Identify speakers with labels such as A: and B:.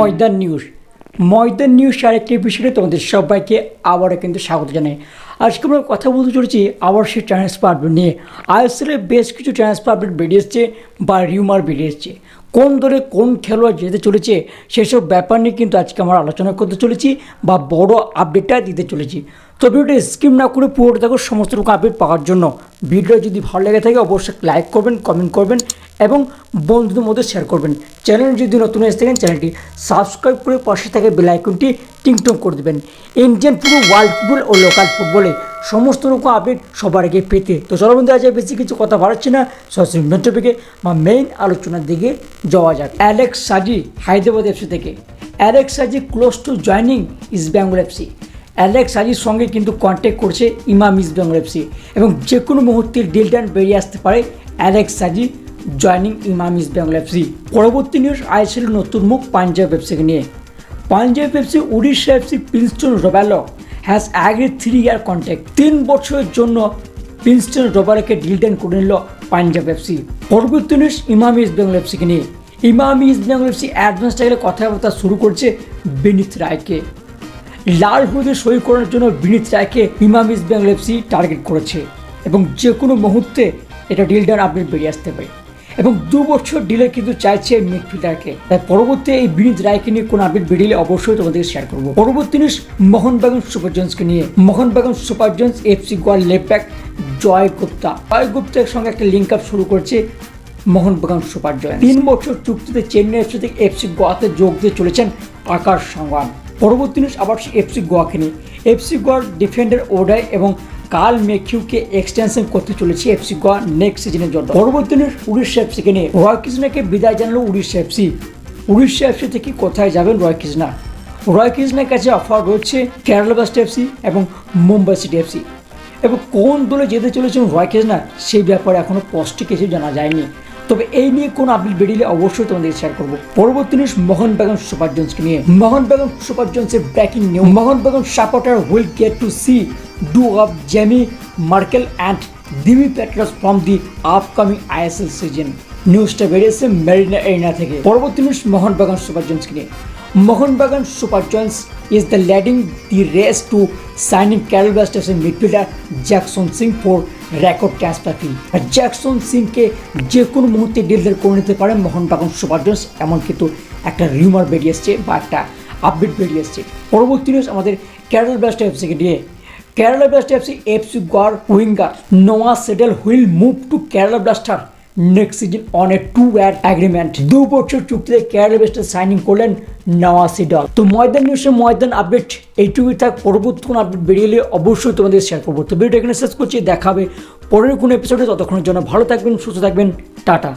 A: ময়দান news. ময়দান news আরেকটি বিষয়ে তোমাদের সবাইকে আবারও কিন্তু স্বাগত জানাই। আজকে আমরা কথা বলতে চলেছি আবার সেই ট্রান্সফার নিয়ে। আইএসএলের বেশ কিছু ট্রান্সফার বেরিয়ে এসছে বা রিউমার বেরিয়ে এসছে। কোন দলে কোন খেলোয়াড় যেতে চলেছে, সেসব ব্যাপার নিয়ে কিন্তু আজকে আমরা আলোচনা করতে চলেছি বা বড় আপডেটটা দিতে চলেছি। তো ভিডিওটা স্কিপ না করে পুরোটা দেখো, সমস্ত রকম আপডেট পাওয়ার জন্য। ভিডিও যদি ভালো লেগে থাকে, অবশ্যই লাইক করবেন কমেন্ট করবেন এবং বন্ধুদের মধ্যে শেয়ার করবেন। চ্যানেল যদি নতুন এসে থাকেন চ্যানেলটি সাবস্ক্রাইব করে পাশে থাকে বেল আইকনটি টিংটং করে দেবেন। ইন্ডিয়ান পুরো ওয়ার্ল্ড ফুটবল ও লোকাল ফুটবলে সমস্ত রকম আপডেট সবার আগে পেতে। তো চলো বন্ধু আজ বেশি কিছু কথা বাড়াচ্ছি না। সরাসরি মেন টপিকে বা মেইন আলোচনার দিকে যাওয়া যাক। অ্যালেক্স সাজি হায়দ্রাবাদ এফসি থেকে। Alex Saji close to joining East Bengal FC Alex সাজির সঙ্গে কিন্তু কন্ট্যাক্ট করছে ইমাম ইস্ট বেঙ্গল এফসি এবং যে কোনো মুহূর্তে ডিল ডান বেরিয়ে আসতে পারে Alex Saji joining Emami East Bengal FC পরবর্তী নিউজ আইসিএল নতুন মুখ পাঞ্জাব এফসিকে নিয়ে। Punjab FC Orissa FC Princeton Rebello has agree three year contact তিন বছরের জন্য প্রিন্সটন রোবালোকে ডিল ডান করে নিল পাঞ্জাব এফসি পরবর্তী নিউজ ইমাম ইস্ট বেঙ্গল এফসিকে নিয়ে। Emami east Bengal FC advance টাইলে কথাবার্তা শুরু করছে বিনীত রায়কে। লাল হলুদে সই করার জন্য বিনীত রায়কে ইমাম ইস্ট বেঙ্গল এফসি টার্গেট করেছে। এবং যে কোনো মুহূর্তে এটা ডিল আপডেট বেরিয়ে আসতে পারে। এবং দু বছর ডিলে কিন্তু চাইছে মিডফিল্ডারকে তাই পরবর্তী এই বিনীত রায়কে নিয়ে কোনো আপডেট বেরিয়ে অবশ্যই তোমাদেরকে শেয়ার করব। পরবর্তী নিউজ মোহনবাগান সুপার জোন্সকে নিয়ে। মোহনবাগান সুপার জোন্স এফসি গোয়ার লেফট ব্যাক জয় গুপ্তা। জয় গুপ্তার সঙ্গে একটা লিঙ্ক আপ শুরু করছে মোহনবাগান সুপার জয় তিন বছর চুক্তিতে চেন্নাই এফসি থেকে এফসি গোয়াতে যোগ দিয়ে চলেছেন আকাশ সংগ্রাম পরবর্তী নিউজ আবার এফসি গোয়াকে নিয়ে। এফসি গোয়ার ডিফেন্ডার ওডাই এবং কাল মেকিউকে এক্সটেনশন করতে চলেছে এফসি গোয়া নেক্সট সিজনের জন্য। পরবর্তী উড়িষ্যা এফসিকে নিয়ে রয় কৃষ্ণাকে বিদায় জানালো উড়িষ্যা এফসি। উড়িষ্যা এফসি থেকে কোথায় যাবেন রয় কৃষ্ণা? রয় কৃষ্ণের কাছে অফার রয়েছে কেরালা বাস্ট এফসি এবং মুম্বাই সিটি এফসি। এবং কোন দলে যেতে চলেছেন রয় কৃষ্ণা, সেই ব্যাপারে এখনও স্পষ্ট কিছু জানা যায়নি। তবে এই নিয়ে কোন আপডেট বেরিয়ে অবশ্যই তোমাদের শেয়ার করব। পরবর্তী নিউজ মোহন বেগম সুপার জোন্সকে নিয়ে। Mohun Bagan super জোন্সের breaking news Mohun Bagan supporter will get to see duo of Jamie Maclaren and Dimi Petratos from the upcoming ISL season নিউজটা বেরিয়েছে মেরিনা এরিনা থেকে। পরবর্তী নিউজ মোহন বেগম সুপার জোন্সকে নিয়ে। Mohun Bagan super giants is the leading the race to signing Carol Blasters midfielder Jackson Singh for record fee R Jackson সিংকে যে কোনো মুহূর্তে ডিলদার করে নিতে পারে মোহন বাগান সুপার জোন্স এমন কিন্তু একটা রিউমার বেরিয়ে এসছে বা একটা আপডেট বেরিয়ে এসছে। পরবর্তী নিউজ আমাদের কেরালা ব্লাস্টার এফসিকে নিয়ে। কেরালা ব্লাস্ট এফসি এফসি গড় winger Noah Sadaoui will move to Kerala blaster next season on a two year agreement দু বছর চুক্তিতে কেরালা বেস্টে সাইনিং করলেন নওয়াসি ডল তো ময়দান নিউজের ময়দান আপডেট এইটুকুই থাক। পরবর্তী কোনো আপডেট বেরিয়ে এলে অবশ্যই তোমাদের শেয়ার করব। তো ভিডিওটা এখানে শেষ করছি। দেখাবে পরের কোনো এপিসোডে ততক্ষণের জন্য ভালো থাকবেন, সুস্থ থাকবেন। টাটা।